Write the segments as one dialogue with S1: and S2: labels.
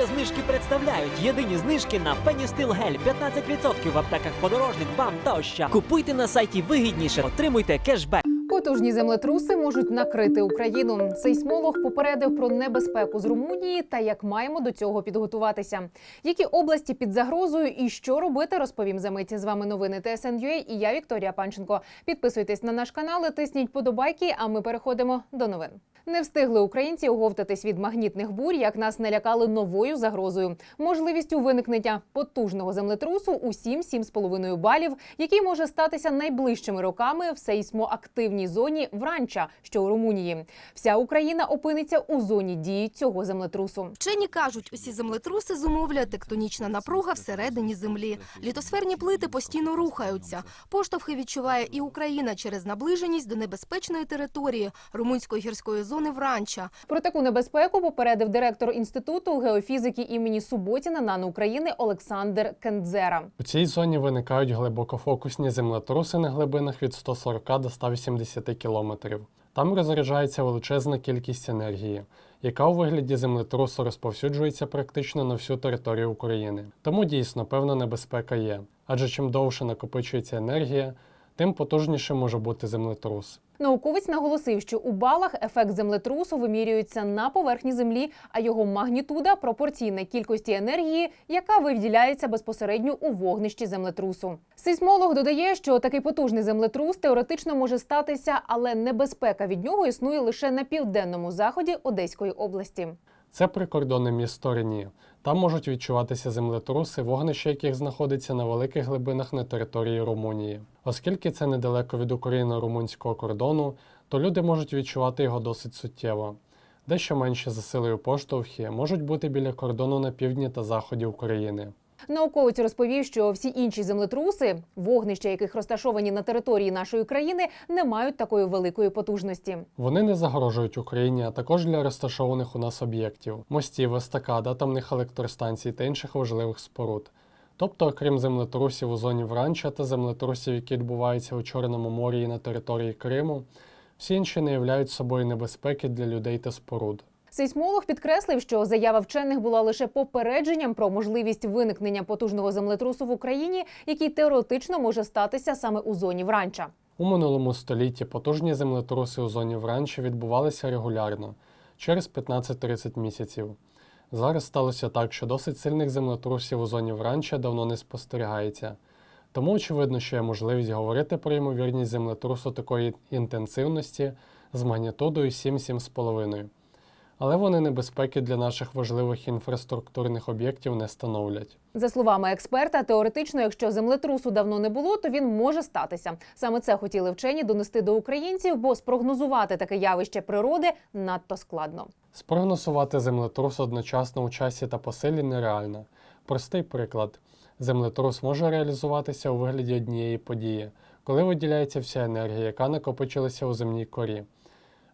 S1: Дія знижки представляють єдині знижки на Феністил Гель 15% в аптеках подорожник, бам та ощад. Купуйте на сайті вигідніше, отримуйте кешбек.
S2: Потужні землетруси можуть накрити Україну. Сейсмолог попередив про небезпеку з Румунії та як маємо до цього підготуватися. Які області під загрозою і що робити, розповім за мить. З вами новини ТСНЮА і я Вікторія Панченко. Підписуйтесь на наш канал, тисніть подобайки. А ми переходимо до новин. Не встигли українці оговтатись від магнітних бурь, як нас не лякали новою загрозою, можливістю виникнення потужного землетрусу у 7-7,5 балів, який може статися найближчими роками в сейсмоактивній зоні Вранча, що у Румунії. Вся Україна опиниться у зоні дії цього землетрусу.
S3: Вчені кажуть, усі землетруси зумовлює тектонічна напруга всередині землі. Літосферні плити постійно рухаються. Поштовхи відчуває і Україна через наближеність до небезпечної території румунської гірської зони Вранча.
S2: Про таку небезпеку попередив директор інституту геофізики імені Суботіна НАН України Олександр Кендзера.
S4: У цій зоні виникають глибокофокусні землетруси на глибинах від 140 до 180 кілометрів. Там розряджається величезна кількість енергії, яка у вигляді землетрусу розповсюджується практично на всю територію України. Тому дійсно певна небезпека є. Адже чим довше накопичується енергія, тим потужніше може бути землетрус.
S2: Науковець наголосив, що у балах ефект землетрусу вимірюється на поверхні землі, а його магнітуда пропорційна кількості енергії, яка виділяється безпосередньо у вогнищі землетрусу. Сейсмолог додає, що такий потужний землетрус теоретично може статися, але небезпека від нього існує лише на південному заході Одеської області.
S4: Це прикордонне місто Рені. Там можуть відчуватися землетруси, вогнище яких знаходиться на великих глибинах на території Румунії. Оскільки це недалеко від україно-румунського кордону, то люди можуть відчувати його досить суттєво. Дещо менше за силою поштовхи можуть бути біля кордону на півдні та заході України.
S2: Науковець розповів, що всі інші землетруси, вогнища яких розташовані на території нашої країни, не мають такої великої потужності.
S4: Вони не загрожують Україні, а також для розташованих у нас об'єктів мостів, естакад, атомних електростанцій та інших важливих споруд. Тобто, окрім землетрусів у зоні Вранча та землетрусів, які відбуваються у Чорному морі і на території Криму, всі інші не являють собою небезпеки для людей та споруд.
S2: Сейсмолог підкреслив, що заява вчених була лише попередженням про можливість виникнення потужного землетрусу в Україні, який теоретично може статися саме у зоні Вранча.
S4: У минулому столітті потужні землетруси у зоні Вранчі відбувалися регулярно через 15-30 місяців. Зараз сталося так, що досить сильних землетрусів у зоні Вранча давно не спостерігається. Тому очевидно, що є можливість говорити про ймовірність землетрусу такої інтенсивності з магнітудою 7-7,5. Але вони небезпеки для наших важливих інфраструктурних об'єктів не становлять.
S2: За словами експерта, теоретично, якщо землетрусу давно не було, то він може статися. Саме це хотіли вчені донести до українців, бо спрогнозувати таке явище природи надто складно.
S4: Спрогнозувати землетрус одночасно у часі та по силі нереально. Простий приклад: землетрус може реалізуватися у вигляді однієї події, коли виділяється вся енергія, яка накопичилася у земній корі,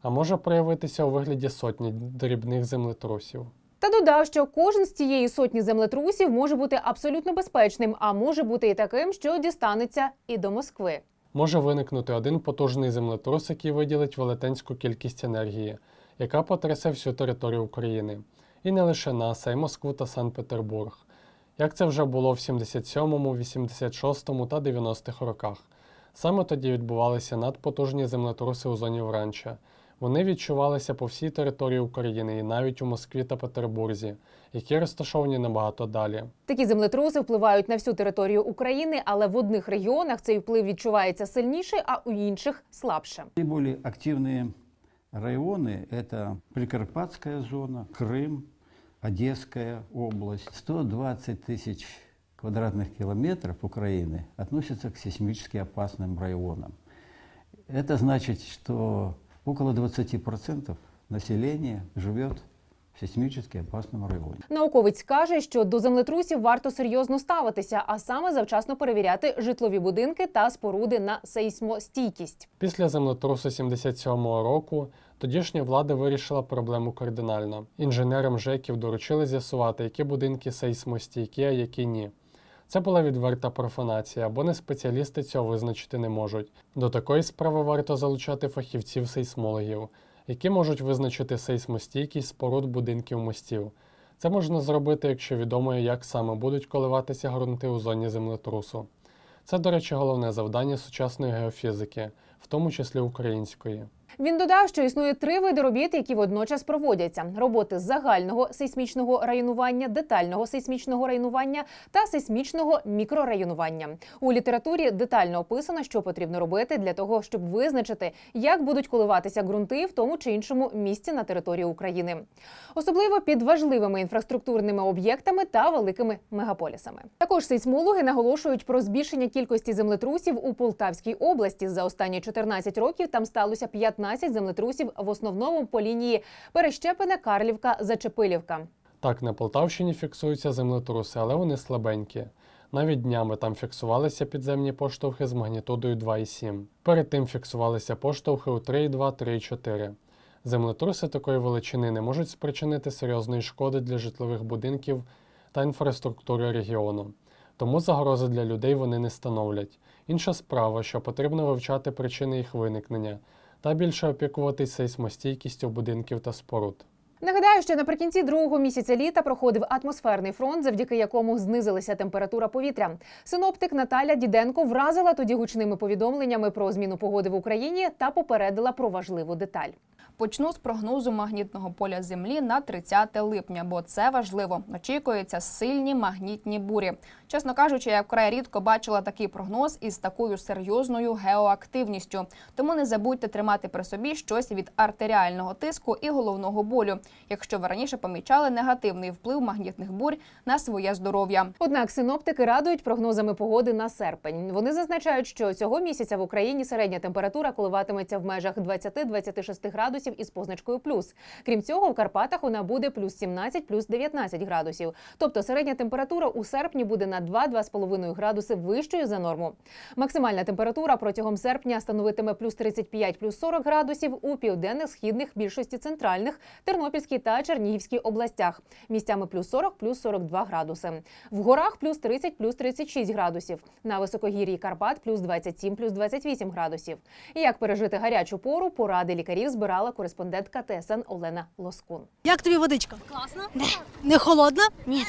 S4: а може проявитися у вигляді сотні дрібних землетрусів.
S2: Та додав, що кожен з цієї сотні землетрусів може бути абсолютно безпечним, а може бути і таким, що дістанеться і до Москви.
S4: Може виникнути один потужний землетрус, який виділить велетенську кількість енергії, яка потрясе всю територію України. І не лише нас, а й Москву та Санкт-Петербург, як це вже було в 77-му, 86-му та 90-х роках. Саме тоді відбувалися надпотужні землетруси у зоні Вранча. Вони відчувалися по всій території України і навіть у Москві та Петербурзі, які розташовані набагато далі.
S2: Такі землетруси впливають на всю територію України, але в одних регіонах цей вплив відчувається сильніше, а у інших слабше.
S5: Наиболее активные районы – это Прикарпатская зона, Крым, Одесская область. 120 тысяч квадратных километров Украины относятся к сейсмически опасным районам. Это значит, что около 20% населения живет в сейсмически опасном районе.
S2: Науковець каже, що до землетрусів варто серйозно ставитися, а саме завчасно перевіряти житлові будинки та споруди на сейсмостійкість.
S4: Після землетрусу 77-го року тодішня влада вирішила проблему кардинально. Інженерам ЖЕКів доручили з'ясувати, які будинки сейсмостійкі, а які ні. Це була відверта профанація, бо не спеціалісти цього визначити не можуть. До такої справи варто залучати фахівців-сейсмологів, які можуть визначити сейсмостійкість споруд будинків мостів. Це можна зробити, якщо відомо, як саме будуть коливатися ґрунти у зоні землетрусу. Це, до речі, головне завдання сучасної геофізики, в тому числі української.
S2: Він додав, що існує три види робіт, які водночас проводяться: роботи загального сейсмічного районування, детального сейсмічного районування та сейсмічного мікрорайонування. У літературі детально описано, що потрібно робити для того, щоб визначити, як будуть коливатися ґрунти в тому чи іншому місці на території України, особливо під важливими інфраструктурними об'єктами та великими мегаполісами. Також сейсмологи наголошують про збільшення кількості землетрусів у Полтавській області. За останні 14 років там сталося 15 землетрусів, в основному по лінії Перещепине, Карлівка, Зачепилівка.
S4: Так, на Полтавщині фіксуються землетруси, але вони слабенькі. Навіть днями там фіксувалися підземні поштовхи з магнітудою 2,7. Перед тим фіксувалися поштовхи у 3,2, 3,4. Землетруси такої величини не можуть спричинити серйозної шкоди для житлових будинків та інфраструктури регіону. Тому загрози для людей вони не становлять. Інша справа, що потрібно вивчати причини їх виникнення та більше опікуватись сейсмостійкістю будинків та споруд.
S2: Нагадаю, що наприкінці другого місяця літа проходив атмосферний фронт, завдяки якому знизилася температура повітря. Синоптик Наталя Діденко вразила тоді гучними повідомленнями про зміну погоди в Україні та попередила про важливу деталь.
S6: Почну з прогнозу магнітного поля Землі на 30 липня, бо це важливо. Очікуються сильні магнітні бурі. Чесно кажучи, я вкрай рідко бачила такий прогноз із такою серйозною геоактивністю. Тому не забудьте тримати при собі щось від артеріального тиску і головного болю, якщо ви раніше помічали негативний вплив магнітних бурь на своє здоров'я.
S2: Однак синоптики радують прогнозами погоди на серпень. Вони зазначають, що цього місяця в Україні середня температура коливатиметься в межах 20-26 градусів із позначкою плюс. Крім цього, в Карпатах вона буде плюс 17, плюс 19 градусів. Тобто середня температура у серпні буде на 2-2,5 градуси вищою за норму. Максимальна температура протягом серпня становитиме плюс 35, плюс 40 градусів у південних, східних, більшості центральних, Тернопільській та Чернігівській областях. Місцями плюс 40, плюс 42 градуси. В горах плюс 30, плюс 36 градусів. На високогір'ї Карпат плюс 27, плюс 28 градусів. Як пережити гарячу пору, поради лікарів збирала кореспондентка ТСН Олена Лоскун.
S7: Як тобі водичка? Класно. Не холодна? Ні.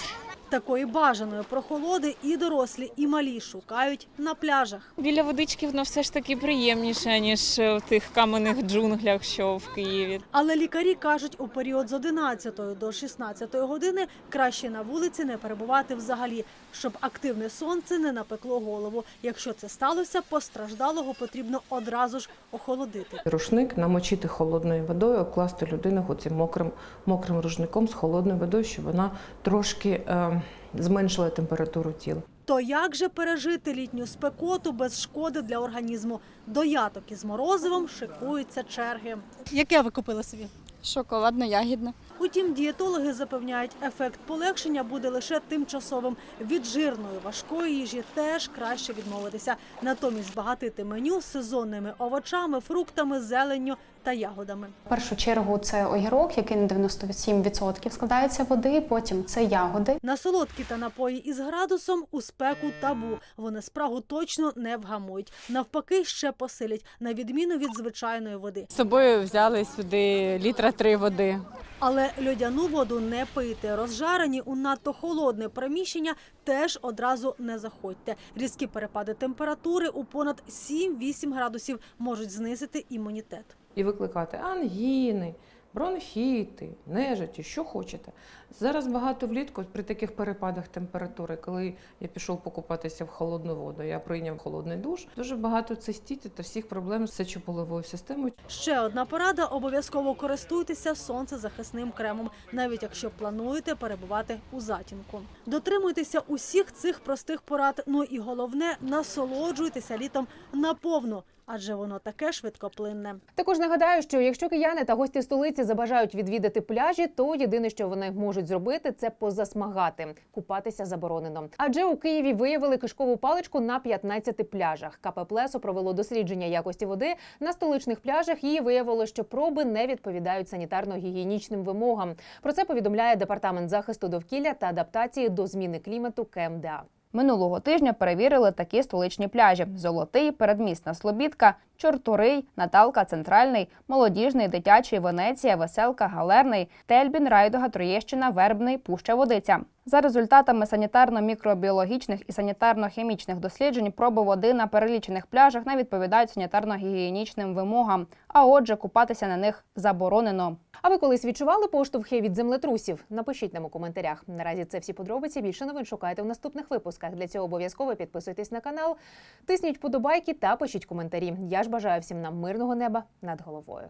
S7: Такої бажаної прохолоди і дорослі, і малі шукають на пляжах.
S8: Біля водички воно все ж таки приємніше, ніж в тих каменних джунглях, що в Києві.
S7: Але лікарі кажуть, у період з 11 до 16 години краще на вулиці не перебувати взагалі, щоб активне сонце не напекло голову. Якщо це сталося, постраждалого потрібно одразу ж охолодити.
S9: Рушник намочити холодною водою, обкласти людину оцим мокрим, мокрим рушником з холодною водою, щоб вона трошки е, зменшила температуру тіла.
S7: То як же пережити літню спекоту без шкоди для організму? До яток із морозивом шикуються черги. Яке ви купили собі?
S10: Шоколадно-ягідне.
S7: Утім, дієтологи запевняють, ефект полегшення буде лише тимчасовим. Від жирної важкої їжі теж краще відмовитися. Натомість збагатити меню сезонними овочами, фруктами, зеленню та ягодами.
S10: В першу чергу це огірок, який на 97% складається води. Потім це ягоди.
S7: На солодкі та напої із градусом у спеку табу. Вони спрагу точно не вгамують. Навпаки, ще посилять, на відміну від звичайної води.
S11: З собою взяли сюди літра три води.
S7: Але льодяну воду не пийте. Розжарені у надто холодне приміщення теж одразу не заходьте. Різкі перепади температури у понад 7-8 градусів можуть знизити імунітет.
S9: І викликати ангіни, бронхіти, нежиті, що хочете. Зараз багато влітку при таких перепадах температури, коли я пішов покупатися в холодну воду, я прийняв холодний душ. Дуже багато цистітів та всіх проблем з сечополовою системою.
S7: Ще одна порада: обов'язково користуйтеся сонцезахисним кремом, навіть якщо плануєте перебувати у затінку. Дотримуйтеся усіх цих простих порад. Ну і головне, насолоджуйтеся літом наповну, адже воно таке швидкоплинне.
S2: Також нагадаю, що якщо кияни та гості столиці забажають відвідати пляжі, то єдине, що вони можуть зробити, це позасмагати. Купатися заборонено. Адже у Києві виявили кишкову паличку на 15 пляжах. КП «Плесо» провело дослідження якості води на столичних пляжах. і виявило, що проби не відповідають санітарно-гігієнічним вимогам. Про це повідомляє департамент захисту довкілля та адаптації до зміни клімату КМДА.
S6: Минулого тижня перевірили такі столичні пляжі: Золотий, передмісна Слобідка, Чортурий, Наталка, Центральний, Молодіжний, Дитячий, Венеція, Веселка, Галерний, Тельбін, Райдуга, Троєщина, Вербний, Пуща Водиця. За результатами санітарно-мікробіологічних і санітарно-хімічних досліджень проби води на перелічених пляжах не відповідають санітарно-гігієнічним вимогам, а отже, купатися на них заборонено.
S2: А ви колись відчували поштовхи від землетрусів? Напишіть нам у коментарях. Наразі це всі подробиці. Більше новин шукайте в наступних випусках. Для цього обов'язково підписуйтесь на канал, тисніть вподобайки та пишіть коментарі. Я ж бажаю всім нам мирного неба над головою.